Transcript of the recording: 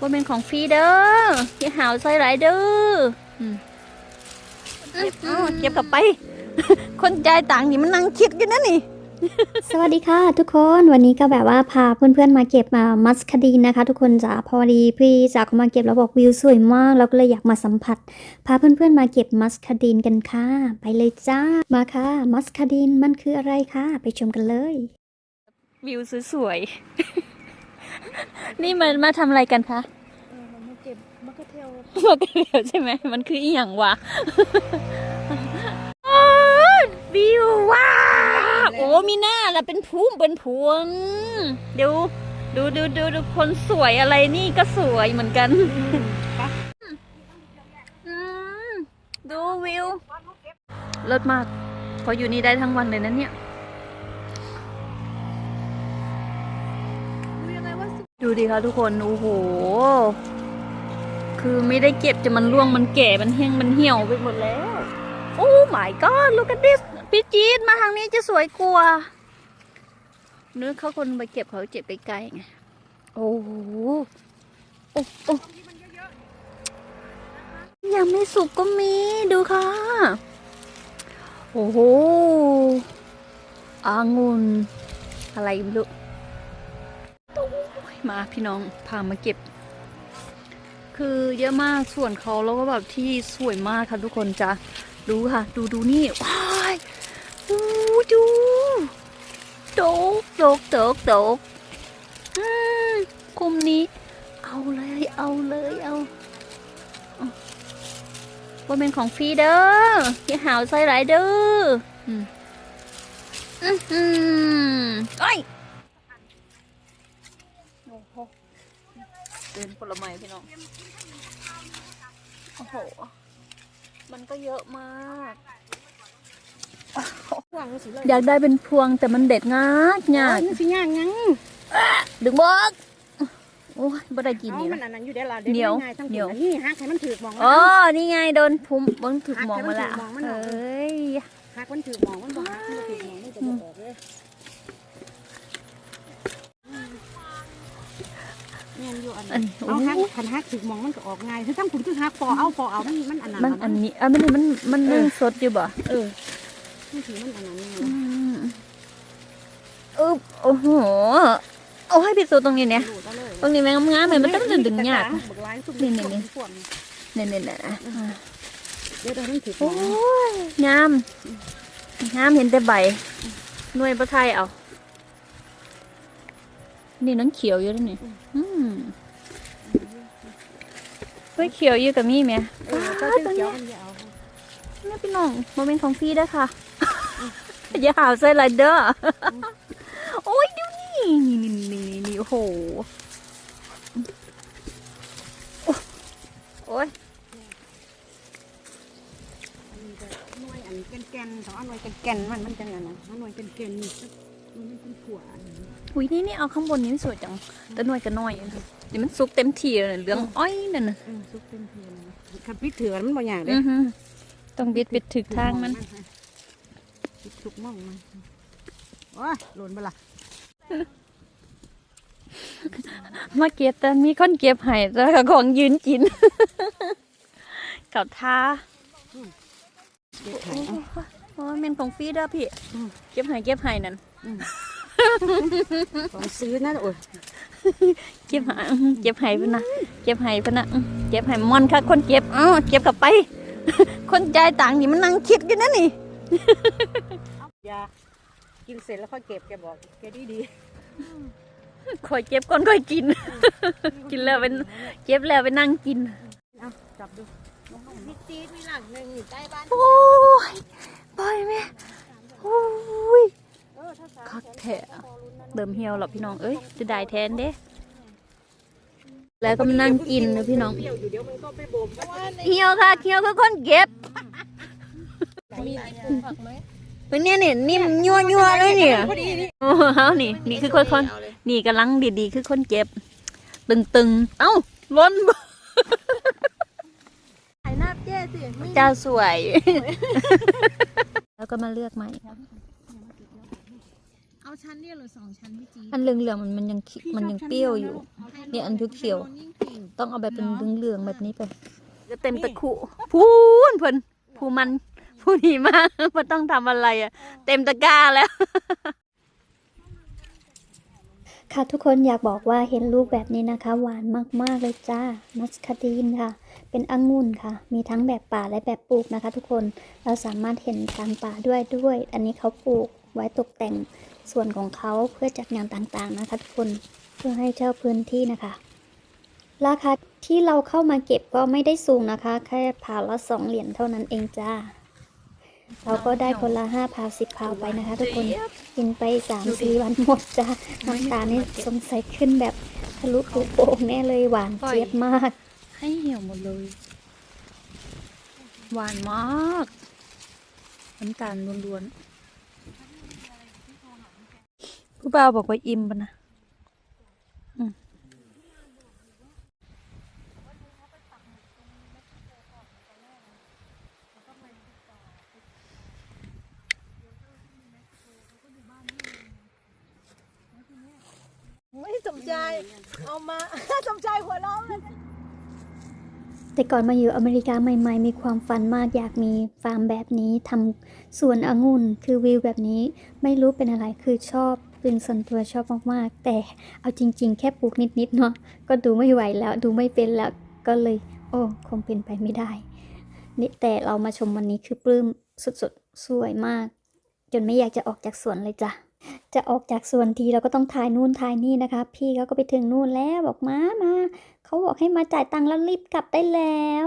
ว่าเป็นของฟรีเด้ออย่าหาวใส่หลายเด้ออืมอืมอืมเก็บกลับไป คนจ่ายตังค์นี่มันนั่งคิดกันนะนี่ สวัสดีค่ะ ทุกคนวันนี้ก็แบบว่าพาเพื่อนๆมาเก็บมามัสคาดีนนะคะ ทุกคนจ๋าพอดีพี่จ๋าก็มาเก็บแล้วบอกวิวสวยมากเราก็เลยอยากมาสัมผัส พาเพื่อนๆมาเก็บมัสคาดีนกันค่ะ ไปเลยจ้ามาค่ะ มัสคาดีนมันคืออะไรคะไปชมกันเลย วิวสวยๆ นี่มันมาทำอะไรกันคะเออมันมาเก็บมันก็เที่ยวบอกกันเดียวใช่ไหม มันคืออีหยังวะอ้าววิวว้าวโอ้มีหน้าละเป็นพุ่มเป็นพวงดูดูดูดูดูคนสวยอะไรนี่ก็สวยเหมือนกันอืมดูวิวเลิศมากพออยู่นี่ได้ทั้งวันเลยนะเนี่ย ดูดิคะทุกคน โอ้โห คือไม่ได้เก็บจะมันร่วงมันแก่มันเหี่ยงมันเหี่ยวไปหมดแล้ว โอ้ my god look at this พี่จีดมาทางนี้จะสวยกว่านึกเขาคนไปเก็บเขาเจ็บไปไกลไง โอ้โห โอ้โอ้ยังไม่สุกก็มีดูค่ะ โอ้โหอางุนอะไรไม่รู้ มาพี่น้องพามาเก็บ คือเยอะมากส่วนเขาแล้วก็แบบที่สวยมากค่ะทุกคนจะดูค่ะ ดูดูนี่ว้ายดูดูโตกโตกโตกโตกคุมนี้ เอาเลยเอาเลยเอาว่าเป็นของฟรีเด้ออย่าหาวใส่หลายเด้ออืมอือหือไอ้ย โอ้โห เป็นผลไม้พี่น้อง โอ้โห มันก็เยอะมากหวังสิเลยอยากได้เป็นพวงแต่มันเด็ดงากยากมันสิย่างยังดึงบอกโอ้ยบ่ได้กินเอานี่มันนะอันนั้นอยู่ได้ละเหนียวง่ายทั้งเหนียวนี่ฮักให้มันถือกมองอ๋อนี่ไงโดนพุ่มบนถึกมองมาละหักให้มันถูกมองมันเอออก้ยฮักมันถือกมองมันบ่ฮักมันบ่ถือกมองมันจะบ่ออกเลย อยู่อันอันนี้โอ้เอาฮักโหคันฮักถือกมองมันก็ออกง่ายถ้าทั้งคุณคือฮักปอเอาปอเอามันมันอันนั้นมันอันนี้อะมันมันมันมันสดอยู่บ่เออมันถือมันอันนั้นอืมอึ๊บโอ้โหเอาให้พิสูจน์ตรงนี้เนี่ยดูดเอาเลยตรงนี้แม่งงามๆเลยมันต้องดึงๆยากบักลายสุดนี่นี่นี่พวกเนี่ยเนี่ยเนี่ยอะเดี๋ยวเราต้องถือกมโอ้องยงามงามเห็นแต่ใบหน่วยประไทยเอา นี่นังเขียวอยู่ด้วยนี่อืมเฮ้ยเขียวอยู่กับมี่ไหมเออก็เขียวมันจะเอานี่พี่น้องโมเมนต์ของพี่ด้วยค่ะ อย่าหาวใส่ไรเด้อโอ้ยดูนี่นี่นี่นี่นี่โอ้โหโอ้ยหน่วยอันแก่นๆต้องเอาหน่วยแก่นๆมันมันจังอันนะเอาหน่วยแก่นๆนี่มันเป็นถั่ว อันนี้อุ้ยนี่นี่เอาข้างบนนี้สวยจังแต่หน่วยก็น้อยนะเดี๋ยวมันสุกเต็มที่เลยเหลืองอ้อยนั่นน่ะเออซุปเป็นเถื่อนคันพริกเถื่อนมันบ่อย่างเด้อือฮึต้องบิดบิดถึกทางมันพริกสุกมั่งมันโอ้ยหล่นไปละมาเก็บแต่มีคนเก็บให้แล้วก็ของยืนกินกับท่าเด็ดโอ้หายโหโอ้ยเป็นของฟรีเด้อพี่อืมเก็บให้เก็บให้นั่น ของซื้อนะโอ้ยเก็บให้อื้อหือเก็บให้เพิ่นนะเก็บให้เพิ่นนะอื้อเก็บให้มอนค่ะ คนเก็บอ้าวเก็บกลับไป คนจ่ายตังค์นี่มันนั่งคิดกันนะนี่ยากินเสร็จแล้วค่อยเก็บแกบอกแกดีดีคอยเก็บก่อนค่อยกิน กินแล้วเป็นเก็บแล้วไปนั่งกินเอาจับดูมีตีมีหลังหนึ่งอยู่ใต้บ้านโอ้ยปล่อยแม่โอ้ยเออถ้าสาม คักแท้เดิมเหี่ยวหรอพี่น้องเอ้ยจะได้แทนเด้แล้วก็มานั่งกินนะพี่น้องเดี่ยวอยู่เดี๋ยวมันก็ไปบ่มก็ว่าเหี่ยวค่ะเหี่ยวคือคนเก็บเป็นเนี่ยนี่นิ่มยัวยัวๆเลยเนี่ยพอดีนี่โอ้เฮานี่นี่คือคนคนนี่กำลังดีๆ คือคนเก็บ ตึงตึงๆเอ้าล้นบ่ถ่ายหน้าเจ๊สิไม่เจ้าสวย แล้วก็มาเลือกใหม่เอา ชั้นเดียวหรือสองชั้นพี่จีอันเหลืองๆมันมันยังขิมันยังเปรี้ยวอยู่ เนี่ยอันเขียวยิ่งเก่งต้องเอาแบบเป็นเหลืองๆแบบนี้ไปจะเต็มตะคุพูนเพิ่นผู้มันผู้ดีมากมันต้องทำอะไรอะ เต็มตะกร้าแล้วค่ะทุกคนอยากบอกว่าเห็นลูกแบบนี้นะคะ หวานมากๆเลยจ้า มัสคาดีนค่ะ เป็นองุ่นค่ะ มีทั้งแบบป่าและแบบปลูกนะคะ ทุกคนเราสามารถเห็นตามป่าด้วยด้วย อันนี้เขาปลูกไว้ตกแต่ง ส่วนของเขาเพื่อจัดงานต่างๆนะคะทุกคนเพื่อให้เช่าพื้นที่นะคะ ราคาที่เราเข้ามาเก็บก็ไม่ได้สูงนะคะ แค่ผาละสองเหรียญเท่านั้นเองจ้า เราก็ได้คนละห้าพาวสิบพาวไปนะคะ ทุกคนกินไปสามสี่วันหมดจ้าน้ำตานี่สงสัยขึ้นแบบทะลุปุโป่งแน่เลยหวานเจี๊ยบมาก ให้เหี่ยวหมดเลย หวานมาก น้ำตาลล้วนๆ ผู้บ่าวบอกว่าอิ่มปะนะไม่สมใจ เอามา สมใจหัวเราะเลย แต่ก่อนมาอยู่อเมริกาใหม่ ๆ มีความฝันมากอยากมีฟาร์มแบบนี้ทำสวนองุ่นคือวิวแบบนี้ไม่รู้เป็นอะไรคือชอบเป็นส่วนตัวชอบมากๆ แต่เอาจริง ๆ แค่ปลูกนิดๆเนาะก็ดูไม่ไหวแล้วดูไม่เป็นแล้วก็เลย โอ้คงเป็นไปไม่ได้นี่แต่เรามาชมวันนี้คือปลื้มสุดๆสวยมาก จนไม่อยากจะออกจากสวนเลยจ้ะจะออกจากสวนทีเราก็ต้องถ่ายนู่นถ่ายนี่นะคะ พี่เขาก็ไปถึงนู่นแล้วบอกมามา เขาบอกให้มาจ่ายตังค์แล้วรีบกลับได้แล้ว